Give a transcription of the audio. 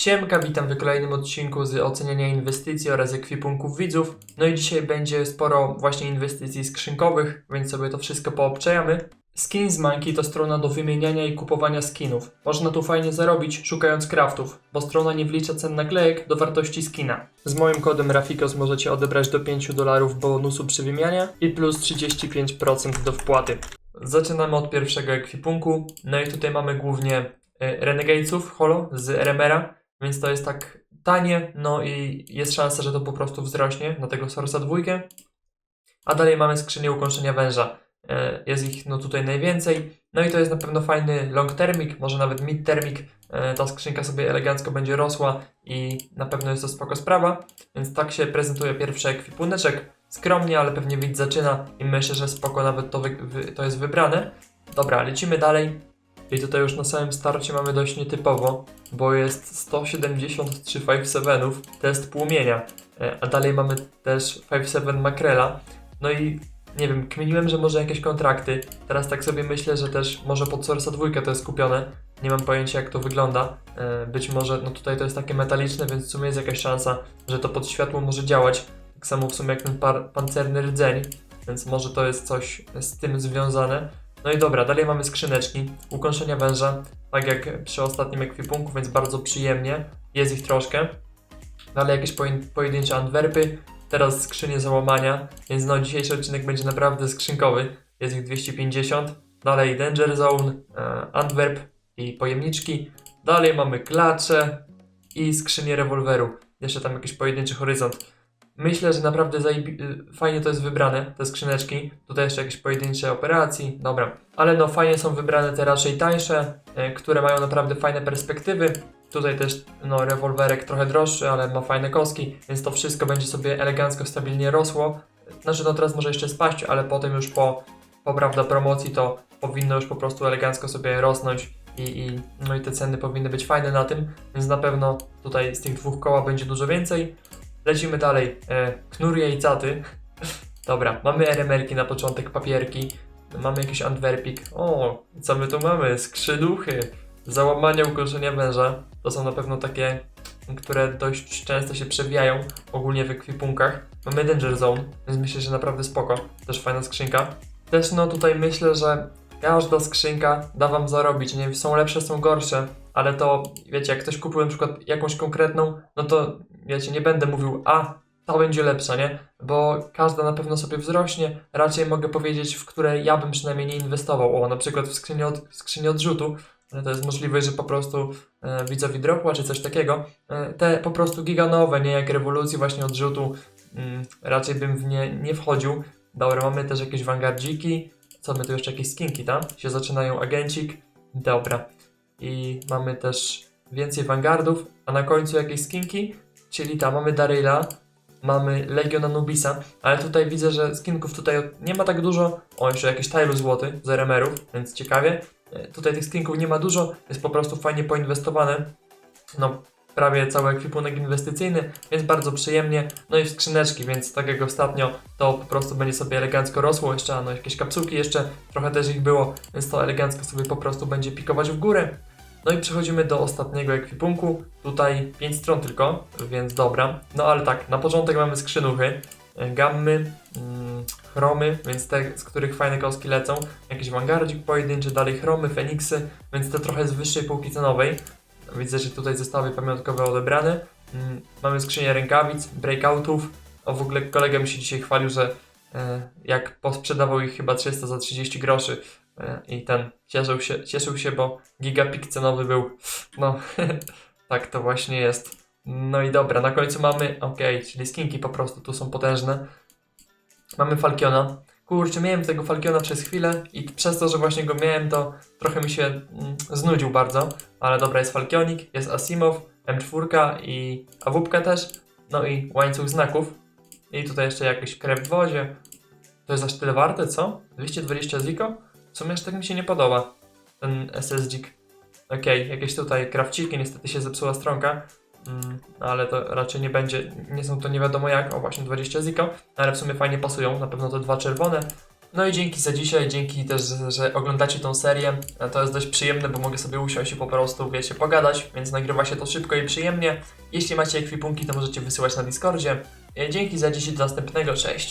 Siemka, witam w kolejnym odcinku z oceniania inwestycji oraz ekwipunków widzów. No i dzisiaj będzie sporo właśnie inwestycji skrzynkowych, więc sobie to wszystko poobczajamy. Skins Monkey to strona do wymieniania i kupowania skinów. Można tu fajnie zarobić szukając craftów, bo strona nie wlicza cen naklejek do wartości skina. Z moim kodem Rafikos możecie odebrać do 5 dolarów bonusu przy wymianie i plus 35% do wpłaty. Zaczynamy od pierwszego ekwipunku. No i tutaj mamy głównie e, Renegadesów holo z RMR-a, więc to jest tak tanie, no i jest szansa, że to po prostu wzrośnie na tego Sorsa dwójkę. A dalej mamy skrzynię ukończenia węża. E, Jest ich no tutaj najwięcej. No i to jest na pewno fajny long termik, może nawet mid termik. E, Ta skrzynka sobie elegancko będzie rosła i na pewno jest to spoko sprawa. Więc tak się prezentuje pierwszy ekwipuneczek. Skromnie, ale pewnie widz zaczyna i myślę, że spoko nawet to, to jest wybrane. Dobra, lecimy dalej. I tutaj już na samym starcie mamy dość nietypowo, bo jest 173 5-7ów, test płomienia, E, a dalej mamy też 5-7 makrela. No i nie wiem, kminiłem, że może jakieś kontrakty. Teraz tak sobie myślę, że też może pod Sorsa 2 to jest kupione. Nie mam pojęcia jak to wygląda. E, Być może, no tutaj to jest takie metaliczne, więc w sumie jest jakaś szansa, że to pod światło może działać. Tak samo w sumie jak ten par, pancerny rdzeń, więc może to jest coś z tym związane. No i dobra, dalej mamy skrzyneczki, ukończenia węża, tak jak przy ostatnim ekwipunku, więc bardzo przyjemnie. Jest ich troszkę. Dalej jakieś poje- pojedyncze Antwerpy, teraz skrzynie załamania, więc no dzisiejszy odcinek będzie naprawdę skrzynkowy. Jest ich 250. Dalej Danger Zone, e, Antwerp i pojemniczki. Dalej mamy klacze i skrzynię rewolweru. Jeszcze tam jakiś pojedynczy horyzont. Myślę, że naprawdę y, fajnie to jest wybrane, te skrzyneczki. Tutaj jeszcze jakieś pojedyncze operacji, dobra. Ale no fajnie są wybrane te raczej tańsze, e, które mają naprawdę fajne perspektywy. Tutaj też no rewolwerek trochę droższy, ale ma fajne kostki, więc to wszystko będzie sobie elegancko, stabilnie rosło. Znaczy no teraz może jeszcze spaść, ale potem już po, po prawda promocji to powinno już po prostu elegancko sobie rosnąć i, i, no i te ceny powinny być fajne na tym, więc na pewno tutaj z tych dwóch koła będzie dużo więcej. Lecimy dalej. E, knurie i caty. Dobra, mamy RMR-ki na początek, papierki. Mamy jakiś Antwerpik. O, co my tu mamy? Skrzyduchy. Załamania ukończenia węża. To są na pewno takie, które dość często się przewijają, ogólnie w ekwipunkach. Mamy Danger Zone, więc myślę, że naprawdę spoko. Też fajna skrzynka. Też no tutaj myślę, że każda skrzynka da wam zarobić. Nie wiem, są lepsze, są gorsze, ale to wiecie, jak ktoś kupił na przykład jakąś konkretną, no to wiecie, nie będę mówił, a ta będzie lepsza, nie? Bo każda na pewno sobie wzrośnie. Raczej mogę powiedzieć, w które ja bym przynajmniej nie inwestował. O, na przykład w skrzynię, od, skrzynię odrzutu. ale To jest możliwe, że po prostu e, widzowi dropła czy coś takiego. E, te po prostu giganowe, nie jak rewolucji właśnie odrzutu, mm, raczej bym w nie nie wchodził. Dobra, mamy też jakieś vanguardziki. Co my tu jeszcze jakieś skinki, tam? Się zaczynają agencik. Dobra. I mamy też więcej vanguardów, a na końcu jakieś skinki, czyli tam mamy Daryla, mamy Legion Anubisa, ale tutaj widzę, że skinków tutaj nie ma tak dużo. O, jeszcze jakiś Tylu złoty z RMR-ów, więc ciekawie. E, Tutaj tych skinków nie ma dużo, jest po prostu fajnie poinwestowane. No, prawie cały ekwipunek inwestycyjny, więc bardzo przyjemnie. No i skrzyneczki, więc tak jak ostatnio, to po prostu będzie sobie elegancko rosło. Jeszcze no, jakieś kapsułki jeszcze, trochę też ich było, więc to elegancko sobie po prostu będzie pikować w górę. No i przechodzimy do ostatniego ekwipunku. Tutaj 5 stron tylko, więc dobra. No ale tak, na początek mamy skrzynuchy, e, gammy, mm, chromy, więc te, z których fajne kostki lecą. Jakiś wangardzik pojedynczy, dalej chromy, feniksy, więc to trochę z wyższej półki cenowej. Widzę, że tutaj zestawy pamiątkowe odebrane. Mm, Mamy skrzynię rękawic, breakoutów. O w ogóle kolega mi się dzisiaj chwalił, że e, jak posprzedawał ich chyba 300 za 30 groszy i ten cieszył się, cieszył się, bo gigapik cenowy był. No, tak to właśnie jest. No i dobra, na końcu mamy, okej, czyli skinki po prostu tu są potężne. Mamy Falkiona. Kurczę, miałem tego Falkiona przez chwilę i przez to, że właśnie go miałem, to trochę mi się mm, znudził bardzo. Ale dobra, jest Falkionik, jest Asimow, M4 i AWP też. No i łańcuch znaków. I tutaj jeszcze jakieś krew w wodzie. To jest aż tyle warte, co? 220 ziko? W sumie aż tak mi się nie podoba. Ten SSDzik. Okej, jakieś tutaj krawciki, niestety się zepsuła stronka. Mm, ale to raczej nie będzie, nie są to nie wiadomo jak, o właśnie 20 ziko, ale w sumie fajnie pasują, na pewno te dwa czerwone. No i dzięki za dzisiaj, dzięki też, że, oglądacie tą serię. To jest dość przyjemne, bo mogę sobie usiąść i po prostu, wiecie, pogadać, więc nagrywa się to szybko i przyjemnie. Jeśli macie ekwipunki, to możecie wysyłać na Discordzie. E, Dzięki za dziś i do następnego, cześć!